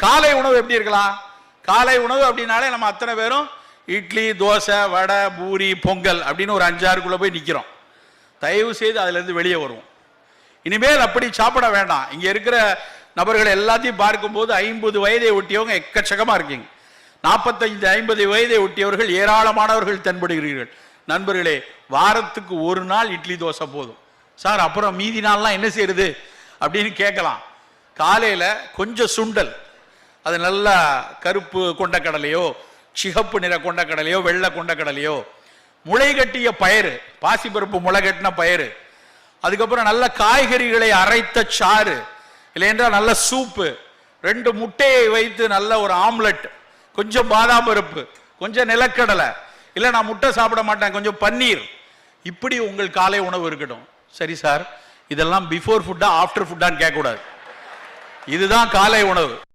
காலை உணவு எப்படி இருக்கலாம்? காலை உணவு அப்படின்னாலே நம்ம அத்தனை பேரும் இட்லி தோசை வடை பூரி பொங்கல் அப்படின்னு ஒரு அஞ்சாறுக்குள்ளே போய் நிற்கிறோம் தயவு செய்து அதுலேருந்து வெளியே வருவோம். இனிமேல் அப்படி சாப்பிட வேண்டாம். இங்கே இருக்கிற நபர்கள் எல்லாத்தையும் பார்க்கும்போது ஐம்பது வயதை ஒட்டியவங்க எக்கச்சக்கமாக இருக்கீங்க. நாற்பத்தைந்து ஐம்பது வயதை ஒட்டியவர்கள் ஏராளமானவர்கள் தென்படுகிறீர்கள். நண்பர்களே வாரத்துக்கு ஒரு நாள் இட்லி தோசை போதும். சார் அப்புறம் மீதி நாள்லாம் என்ன செய்யறது? அப்படின்னு கேட்கலாம். காலையில் கொஞ்சம் சுண்டல். அது நல்லா கருப்பு கொண்டக்கடலையோ சிகப்பு நிற கொண்டக்கடலையோ வெள்ளை கொண்டக்கடலையோ. முளை கட்டிய பயிறு பாசிப்பருப்பு முளை கட்டின பயிறு. அதுக்கப்புறம் நல்ல காய்கறிகளை அரைத்த சாறு. இல்லையென்றால் நல்ல சூப்பு. ரெண்டு முட்டையை வைத்து நல்ல ஒரு ஆம்லெட். கொஞ்சம் பாதாம் பருப்பு கொஞ்சம் நிலக்கடலை. இல்லை நான் முட்டை சாப்பிட மாட்டேன் கொஞ்சம் பன்னீர். இப்படி உங்கள் காலை உணவு இருக்கட்டும். சரி சார் இதெல்லாம் பிஃபோர் ஃபுட்டா ஆஃப்டர் ஃபுட்டான்னு கேட்கக்கூடாது. இதுதான் காலை உணவு.